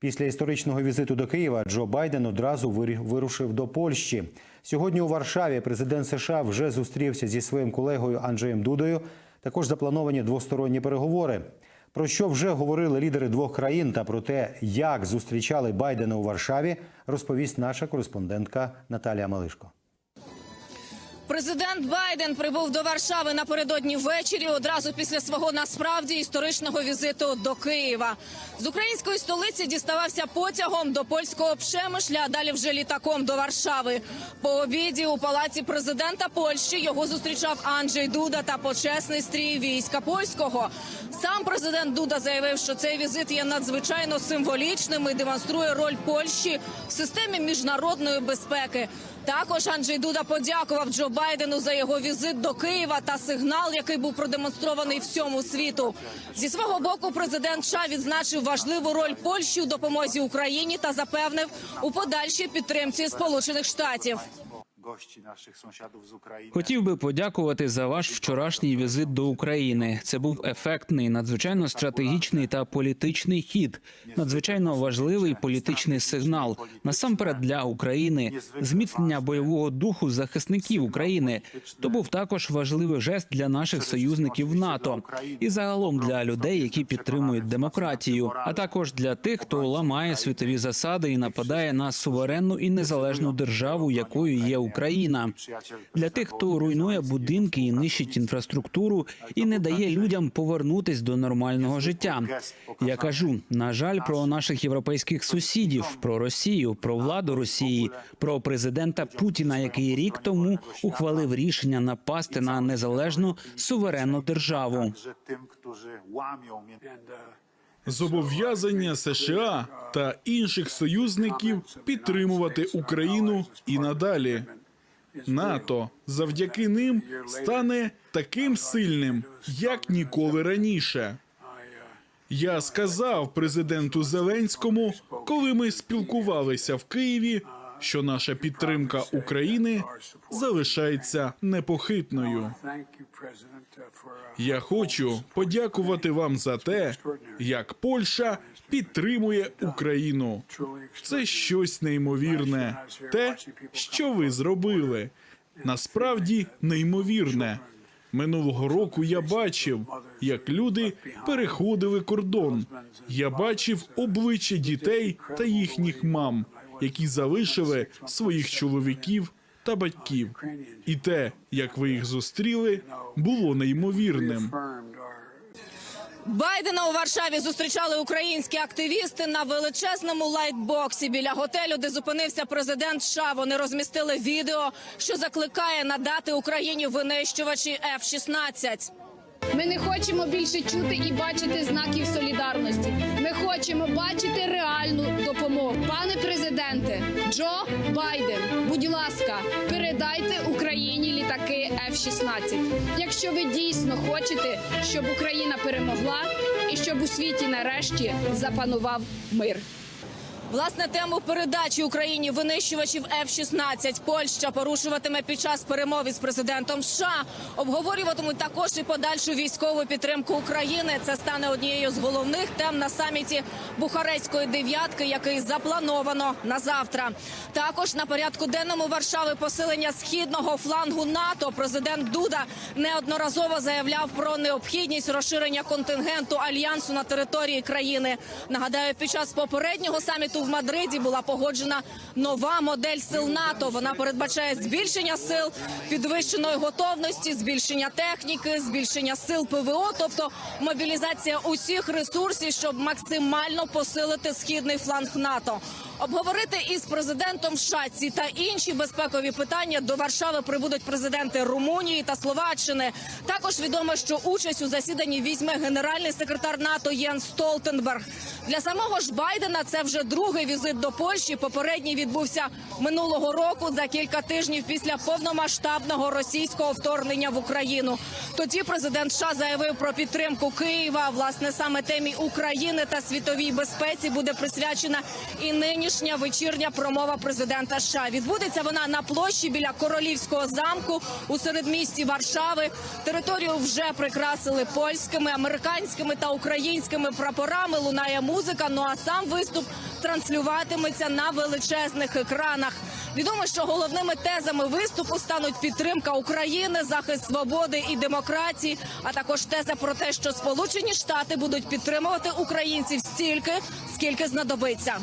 Після історичного візиту до Києва Джо Байден одразу вирушив до Польщі. Сьогодні у Варшаві президент США вже зустрівся зі своїм колегою Анджеєм Дудою. Також заплановані двосторонні переговори. Про що вже говорили лідери двох країн та про те, як зустрічали Байдена у Варшаві, розповість наша кореспондентка Наталія Малишко. Президент Байден прибув до Варшави напередодні ввечері одразу після свого насправді історичного візиту до Києва. З української столиці діставався потягом до польського Пшемишля, а далі вже літаком до Варшави. По обіді у палаці президента Польщі його зустрічав Анджей Дуда та почесний стрій війська польського. Сам президент Дуда заявив, що цей візит є надзвичайно символічним і демонструє роль Польщі в системі міжнародної безпеки. Також Анджей Дуда подякував Джо Байдену за його візит до Києва та сигнал, який був продемонстрований всьому світу. Зі свого боку, президент США відзначив важливу роль Польщі у допомозі Україні та запевнив у подальшій підтримці Сполучених Штатів. Gości naszych sąsiadów z Ukrainy. Хотів би подякувати за ваш вчорашній візит до України. Це був ефектний, надзвичайно стратегічний та політичний хід, надзвичайно важливий політичний сигнал насамперед для України, зміцнення бойового духу захисників України. То був також важливий жест для наших союзників НАТО і загалом для людей, які підтримують демократію, а також для тих, хто ламає світові засади і нападає на суверенну і незалежну державу, якою є Україна. Для тих, хто руйнує будинки і нищить інфраструктуру і не дає людям повернутись до нормального життя. Я кажу, на жаль, про наших європейських сусідів, про Росію, про владу Росії, про президента Путіна, який рік тому ухвалив рішення напасти на незалежну суверенну державу. Зобов'язання США та інших союзників підтримувати Україну і надалі. НАТО завдяки ним стане таким сильним, як ніколи раніше. Я сказав президенту Зеленському, коли ми спілкувалися в Києві, що наша підтримка України залишається непохитною. Я хочу подякувати вам за те, як Польща підтримує Україну. Це щось неймовірне. Те, що ви зробили, насправді неймовірне. Минулого року я бачив, як люди переходили кордон. Я бачив обличчя дітей та їхніх мам, які залишили своїх чоловіків та батьків. І те, як ви їх зустріли, було неймовірним. Байдена у Варшаві зустрічали українські активісти на величезному лайтбоксі біля готелю, де зупинився президент США. Вони розмістили відео, що закликає надати Україні винищувачі F-16. Ми не хочемо більше чути і бачити знаків солідарності. Ми хочемо бачити реальну допомогу. Пане президенте, Джо Байден, будь ласка, передайте Україні літаки F-16. Якщо ви дійсно хочете, щоб Україна перемогла і щоб у світі нарешті запанував мир. Власне, тему передачі Україні винищувачів F-16 Польща порушуватиме під час перемов із президентом США. Обговорюватимуть також і подальшу військову підтримку України. Це стане однією з головних тем на саміті Бухарестської дев'ятки, який заплановано на завтра. Також на порядку денному Варшави посилення східного флангу НАТО. Президент Дуда неодноразово заявляв про необхідність розширення контингенту альянсу на території країни. Нагадаю, під час попереднього саміту в Мадриді була погоджена нова модель сил НАТО. Вона передбачає збільшення сил, підвищеної готовності, збільшення техніки, збільшення сил ПВО, тобто мобілізація усіх ресурсів, щоб максимально посилити східний фланг НАТО. Обговорити із президентом США ці та інші безпекові питання до Варшави прибудуть президенти Румунії та Словаччини. Також відомо, що участь у засіданні візьме генеральний секретар НАТО Єн Столтенберг. Для самого ж Байдена це вже другий візит до Польщі. Попередній відбувся минулого року за кілька тижнів після повномасштабного російського вторгнення в Україну. Тоді президент США заявив про підтримку Києва. Власне, саме темі України та світовій безпеці буде присвячена і нині сьогоднішня вечірня промова президента США. Відбудеться вона на площі біля королівського замку у середмісті Варшави. Територію вже прикрасили польськими, американськими та українськими прапорами. Лунає музика. Ну а сам виступ транслюватиметься на величезних екранах. Відомо, що головними тезами виступу стануть підтримка України, захист свободи і демократії, а також теза про те, що Сполучені Штати будуть підтримувати українців стільки, скільки знадобиться.